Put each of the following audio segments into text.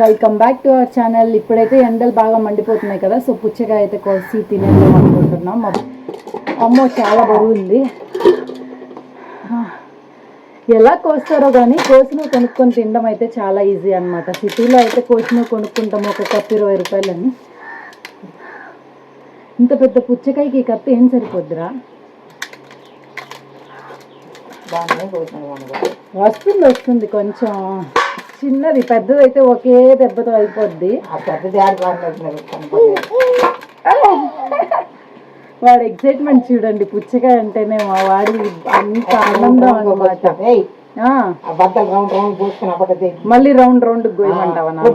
Welcome back to our channel ఇప్పుడైతే ఎండలు బాగా మండిపోతున్నాయి కదా. సో పుచ్చకాయ అయితే కోసి తినేద్దాం అనుకుంటున్నాం. మా- అమ్మో చాలా బరువు ఉంది ఎలా కోస్తారో కానీ కోసిన కొనుక్కొని తినడం అయితే చాలా ఈజీ అన్నమాట. సిటీలో అయితే కోసిన కొనుక్కుంటాం ఒక కప్పు ఇరవై రూపాయలని. ఇంత పెద్ద పుచ్చకాయకి ఈ కత్తి ఏం సరిపోద్దిరా? వస్తుంది వస్తుంది కొంచెం. చిన్నది పెద్దదైతే ఒకే దెబ్బతో అయిపోద్ది. వాడి ఎక్సైట్మెంట్ చూడండి పుచ్చకాయ అంటేనే మా వాడి అంత ఆనందం అనమాట మళ్ళీ రౌండ్ రౌండ్ గోయమంటావా నాన్న?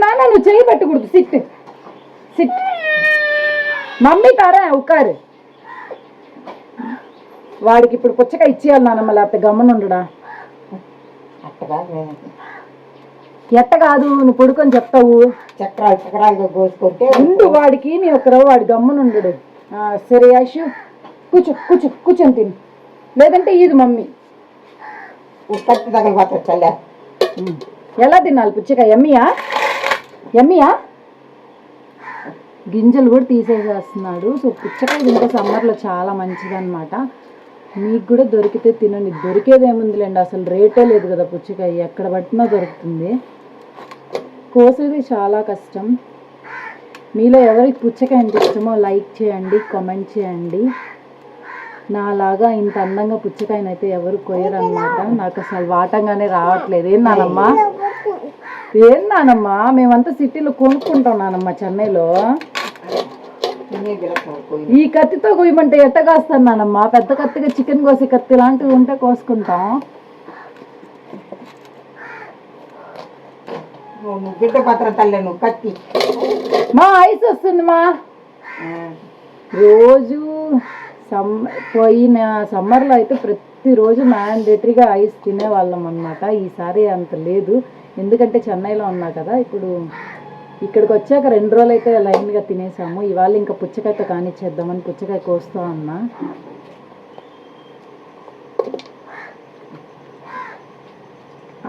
నాన్న నువ్వు చేయి పెట్టకూడదు సిట్. సిట్. మమ్మీ తారా ఉకారు వాడికి ఇప్పుడు పుచ్చకాయ ఇచ్చేయాలి నాన్నమ్మ లేకపోతే గమ్మన ఉండడా అట్టగా ఎట్ట కాదు నువ్వు పడుకొని చెప్తావు. చక్రాలు చక్రాలుగా కోసుకుంటే ముందు వాడికి నీ ఒక రవ్వ వాడి గమ్మునుండడు సరే యాషు కూర్చో కూర్చో కూర్చొని తిను. లేదంటే ఇది మమ్మీ. కత్తి తగలిపోతాడు చల్లే. ఎలా తినాలి పుచ్చకాయ? ఎమ్మియా ఎమ్మియా గింజలు కూడా తీసేసేస్తున్నాడు. సో పుచ్చకాయ తింటే సమ్మర్లో చాలా మంచిదన్నమాట. మీకు కూడా దొరికితే తినండి. దొరికేది ఏముందిలేండి అసలు రేటే లేదు కదా పుచ్చకాయ. ఎక్కడ పట్టినా దొరుకుతుంది. కోసేది చాలా కష్టం. మీలో ఎవరికి పుచ్చకాయ అంటే ఇష్టమో లైక్ చేయండి కామెంట్ చేయండి. నాలాగా ఇంత అందంగా పుచ్చకాయనైతే ఎవరు కొయ్యరన్నమాట. నాకు అసలు వాటంగానే రావట్లేదు. ఏం నానమ్మా? ఏం నానమ్మా? మేమంతా సిటీలో కొనుక్కుంటాం నానమ్మా చెన్నైలో. ఈ కత్తితో కొయ్యమంటే ఎట్ట కాస్తాను నానమ్మ? పెద్ద కత్తిగా చికెన్ కోసే కత్తి లాంటివి ఉంటే కోసుకుంటాం. బిడ్డ పత్ర తల్లే నువ్వు కత్తి. మా ఐస్ వస్తుంది మా. రోజు సమ్ పోయిన సమ్మర్లో అయితే ప్రతిరోజు మ్యాండేటరీగా ఐస్ తినేవాళ్ళం అనమాట ఈసారి అంత లేదు. ఎందుకంటే చెన్నైలో ఉన్నా కదా ఇప్పుడు ఇక్కడికి వచ్చాక రెండు రోజులు అయితే లైన్గా తినేసాము. ఇవాళ ఇంకా పుచ్చకాయతో కానిచ్చేద్దామని పుచ్చకాయ కోస్తా ఉన్నా.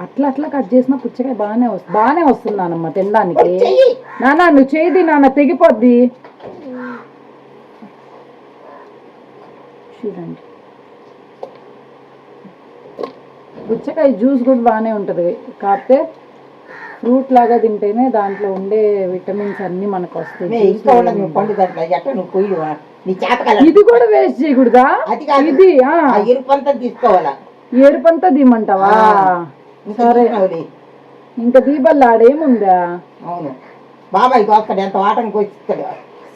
అట్లా అట్లా కట్ చేసిన పుచ్చకాయ బాగానే వస్తుంది బాగానే వస్తుంది నానమ్మ తినడానికి నాన్న నువ్వు చేయది నాన్న తెగిపోద్ది. చూడండి. పుచ్చకాయ జ్యూస్ కూడా బాగానే ఉంటుంది. కాకపోతే ఫ్రూట్ లాగా తింటేనే దాంట్లో ఉండే విటమిన్స్ అన్నీ మనకు వస్తాయి. ఇది కూడా వేస్ట్ చేయకూడదా. ఇది ఎరుపంతా తీసుకోవాలా? ఎరుపంతా దీమంటావా సరే. ఇంకా దీపల్లా ఆడేముందా? అవును. బాబాయ్ కోస్తాడు ఎంత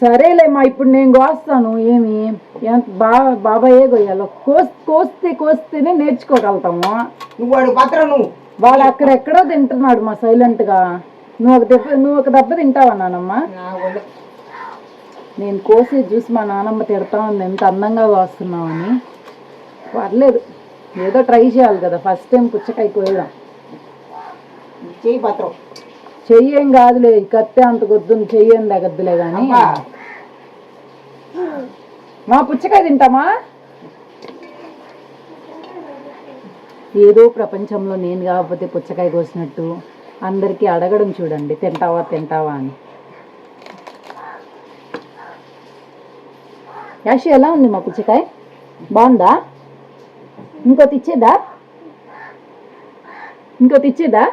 సరేలేమ్మా ఇప్పుడు నేను కోస్తాను ఏమి? ఎంత బా బాబాయే కొయ్యాలో కోస్ కోస్తే కోస్తేనే నేర్చుకోగలుగుతాము? నువ్వు వాడు పత్రం నువ్వు వాడు అక్కడెక్కడో తింటున్నాడు మా సైలెంట్గా నువ్వు ఒక దెబ్బ నువ్వు ఒక దెబ్బ తింటావా నానమ్మ? నేను కోసి చూసి మా నానమ్మ తిడతా ఉంది ఎంత అందంగా కోస్తున్నావని పర్లేదు ఏదో ట్రై చేయాలి కదా ఫస్ట్ టైం పుచ్చకాయ కోయడం. చేయి పత్రం. చెయ్యేం కాదులే కత్తే అంత గొద్దును చెయ్యేం తగ్గద్దులే కానీ మా పుచ్చకాయ తింటామా? ఏదో ప్రపంచంలో నేను కాకపోతే పుచ్చకాయ కోసినట్టు అందరికీ అడగడం చూడండి తింటావా తింటావా అని. యాషి ఎలా ఉంది మా పుచ్చకాయ? బాగుందా? ఇంకోటి ఇచ్చేదా ఇంకోటి ఇచ్చేదా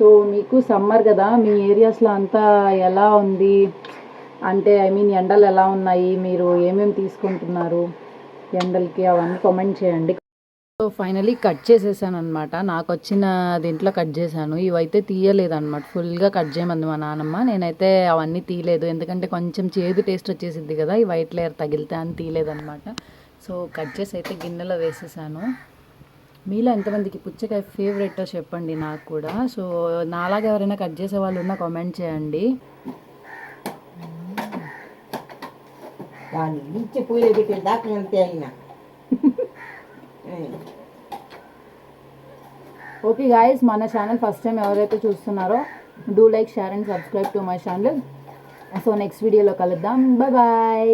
సో మీకు సమ్మర్ కదా మీ ఏరియాస్లో అంతా ఎలా ఉంది? అంటే ఐ మీన్ ఎండలు ఎలా ఉన్నాయి? మీరు ఏమేమి తీసుకుంటున్నారు? ఎండలకి అవన్నీ కామెంట్ చేయండి. సో ఫైనలీ కట్ చేసేసాను అనమాట నాకు వచ్చిన దీంట్లో కట్ చేశాను. ఇవైతే తీయలేదు అనమాట ఫుల్గా కట్ చేయమంది మా నాన్నమ్మ నేనైతే అవన్నీ తీయలేదు. ఎందుకంటే కొంచెం చేదు టేస్ట్ వచ్చేసిద్ది కదా. ఈ వైట్ లేయర్ తగిలితే అని తీయలేదన్నమాట. సో కట్ చేసి అయితే గిన్నెలో వేసేసాను. మీలో ఎంతమందికి పుచ్చకాయ ఫేవరెట్ చెప్పండి నాకు కూడా. సో నాలాగా ఎవరైనా కట్ చేసే వాళ్ళు ఉన్నా కామెంట్ చేయండి. దాన్ని ఇచ్చి పూలు పెట్టి దాకా అంతే అయినా. ఓకే గాయస్ మన ఛానల్ ఫస్ట్ టైం ఎవరైతే చూస్తున్నారో do like share and subscribe to my channel so next వీడియోలో కలుద్దాం. Bye bye